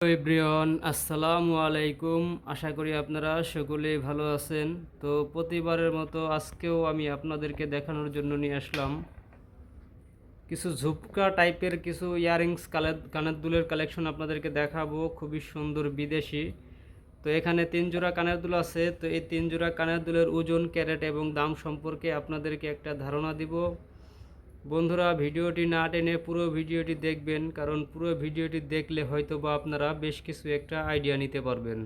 Everyone, আসসালামু আলাইকুম। আশা করি আপনারা সকলেই ভালো আছেন। তো প্রতিবারের মতো আজকেও আমি আপনাদেরকে দেখানোর জন্য নিয়ে আসলাম। কিছু ঝুপকা টাইপের কিছু ইয়ারিংস কানের দুলের কালেকশন আপনাদেরকে দেখাবো। খুবই সুন্দর বিদেশি। তো এখানে তিন জোড়া কানের দুল আছে। তো এই তিন জোড়া কানের দুলের ওজন, ক্যারেট এবং দাম সম্পর্কে আপনাদেরকে একটা ধারণা দিব। বন্ধুরা, ভিডিওটি না টেনে পুরো ভিডিওটি দেখবেন, কারণ পুরো ভিডিওটি দেখলে হয়তো বা আপনারা বেশ কিছু একটা আইডিয়া নিতে পারবেন।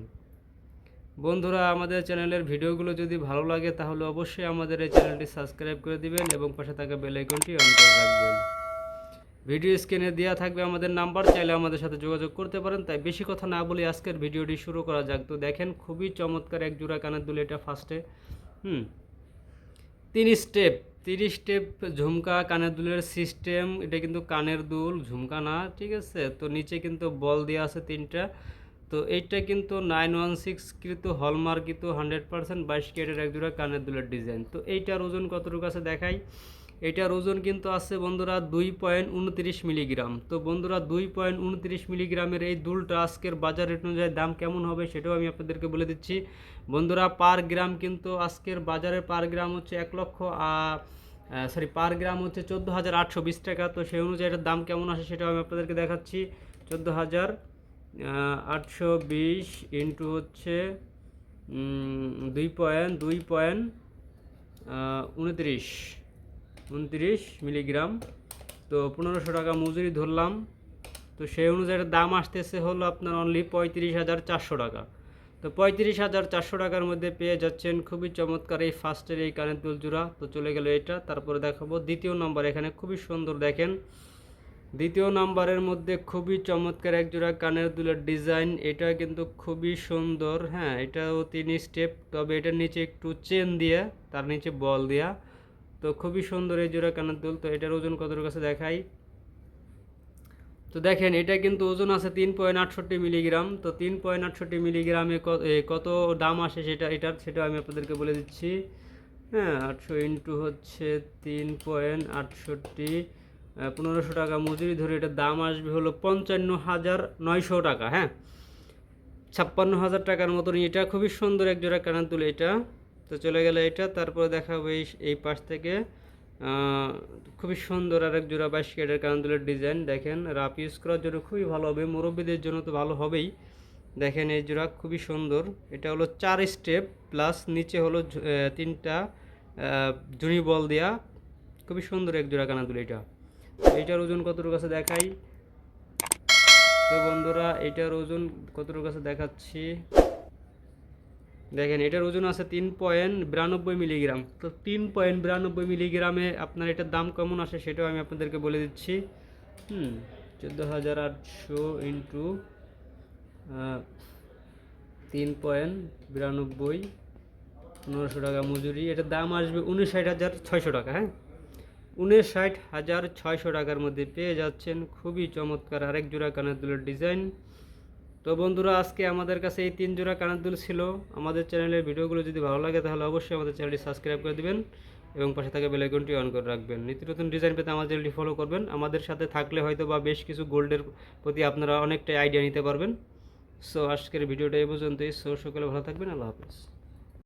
বন্ধুরা, আমাদের চ্যানেলের ভিডিওগুলো যদি ভালো লাগে, তাহলে অবশ্যই আমাদের এই চ্যানেলটি সাবস্ক্রাইব করে দিবেন এবং পাশে থাকা বেল আইকনটি অন করে রাখবেন। ভিডিও স্ক্রিনে দেওয়া থাকবে আমাদের নাম্বার, চাইলে আমাদের সাথে যোগাযোগ করতে পারেন। তাই বেশি কথা না বলে আজকের ভিডিওটি শুরু করা যাক। তো দেখেন, খুবই চমৎকার এক জোড়া কানের দুল, এটা ফার্স্টে হুম তিন স্টেপ তিরিশ স্টেপ ঝুমকা কানের দুলের সিস্টেম এটা কিন্তু কানের দুল, ঝুমকা না, ঠিক আছে? তো নিচে কিন্তু বল দেওয়া আছে তিনটা। তো এইটা কিন্তু নাইন ওয়ান সিক্স কিন্তু হলমার্ক কিন্তু হান্ড্রেড পার্সেন্ট বাইশ কেটের এক জোড়া কানের দুলের ডিজাইন তো এইটার ওজন কতটুকু আছে দেখাই। এটার ওজন কিন্তু আছে বন্ধুরা দুই পয়েন্ট উনত্রিশ মিলিগ্রাম। তো বন্ধুরা দুই পয়েন্ট উনত্রিশ মিলিগ্রামের এই দুলটা আজকের বাজার রেট অনুযায়ী দাম কেমন হবে সেটাও আমি আপনাদেরকে বলে দিচ্ছি। বন্ধুরা পার গ্রাম কিন্তু আজকের বাজারে পার গ্রাম হচ্ছে এক লক্ষ সরি পার গ্রাম হচ্ছে চোদ্দ হাজার আটশো বিশ টাকা। তো সেই অনুযায়ী এটার দাম কেমন আসে সেটাও আমি আপনাদেরকে দেখাচ্ছি। চোদ্দ হাজার আটশো বিশ ইন্টু হচ্ছে দুই পয়েন্ট দুই পয়েন্ট উনত্রিশ। উনত্রিশ মিলিগ্রাম। তো পনেরোশো টাকা মজুরি ধরলাম। তো সেই অনুযায়ী দাম আসতেছে হলো আপনার অনলি পঁয়ত্রিশ হাজার চারশো টাকা। তো পঁয়ত্রিশ হাজার চারশো টাকার মধ্যে পেয়ে যাচ্ছেন খুবই চমৎকার এই ফার্স্টের এই কানের দুল জোড়া তো চলে গেল এটা, তারপরে দেখাবো। দ্বিতীয় নম্বর এখানে খুবই সুন্দর দেখেন। দ্বিতীয় নাম্বারের মধ্যে খুবই চমৎকার এক জোড়া কানের দুলের ডিজাইন। এটা কিন্তু খুবই সুন্দর হ্যাঁ এটাও তিন স্টেপ তবে এটার নিচে একটু চেন দিয়ে, তার নিচে বল দেয়া। তো খুবই সুন্দর এই জোড়া কানের দুল, তো এটার ওজন কতটুকু কাছে দেখাই? তো দেখেন, এটা কিন্তু ওজন আছে তিন পয়েন্ট আটষট্টি মিলিগ্রাম, তো তিন পয়েন্ট আটষট্টি মিলিগ্রামে কত দাম আসে সেটা, এটার সেটা আমি আপনাদেরকে বলে দিচ্ছি। হ্যাঁ আটশো ইন্টু হচ্ছে তিন পয়েন্ট আটষট্টি পনেরোশো টাকা মজুরি ধরে এটার দাম আসবে হলো পঞ্চান্ন হাজার নয়শো টাকা হ্যাঁ? ছাপ্পান্ন হাজার টাকার মতন এটা খুবই সুন্দর এক জোড়া কানের তুলে এটা। তো চলে গেলে এটা, তারপরে দেখাবো এই এই পাশ থেকে। খুবই সুন্দর আর এক জোড়া বাইশ কেটের কানের ডিজাইন, দেখেন। রাপ ইউজ করার জন্য খুবই ভালো হবে, মুরব্বীদের জন্য তো ভালো হবেই। দেখেন এই জোড়া খুবই সুন্দর, এটা হলো চার স্টেপ প্লাস নিচে হলো তিনটা জুনি বল দেয়া। খুবই সুন্দর এক জোড়া কানা দুল এটা। এইটার ওজন কতটুকু আছে দেখাই? তো বন্ধুরা এটার ওজন কতটুকু আছে দেখাচ্ছি। দেখেন, এটার ওজন আছে তিন পয়েন্ট বিরানব্বই মিলিগ্রাম। তো তিন পয়েন্ট বিরানব্বই মিলিগ্রামে আপনার এটার দাম কেমন আসে সেটাও আমি আপনাদেরকে বলে দিচ্ছি। হুম, চোদ্দ হাজার আটশো ইন্টু তিন পয়েন্ট বিরানব্বই, পনেরোশো টাকা মজুরি। এটার দাম আসবে উনষাট হাজার ছয়শো টাকা হ্যাঁ? উনষাট হাজার ছয়শো টাকার মধ্যে পেয়ে যাচ্ছেন খুবই চমৎকার আরেক জোড়া কানের দুলের ডিজাইন। তো বন্ধুরা, আজকে আমাদের কাছে এই তিন জোড়া কানের দুল ছিল। আমাদের চ্যানেলের ভিডিওগুলো যদি ভালো লাগে, তাহলে অবশ্যই আমাদের চ্যানেলটি সাবস্ক্রাইব করে দেবেন এবং পাশে থাকা বেলাইকনটি অন করে রাখবেন। নিত্য নতুন ডিজাইন পেতে আমাদের চ্যানেলটি ফলো করবেন। আমাদের সাথে থাকলে হয়তো বা বেশ কিছু গোল্ডের প্রতি আপনারা অনেকটাই আইডিয়া নিতে পারবেন। সো আজকের ভিডিওটা এই পর্যন্তই। সো সকলে ভালো থাকবেন। আল্লাহ হাফিজ।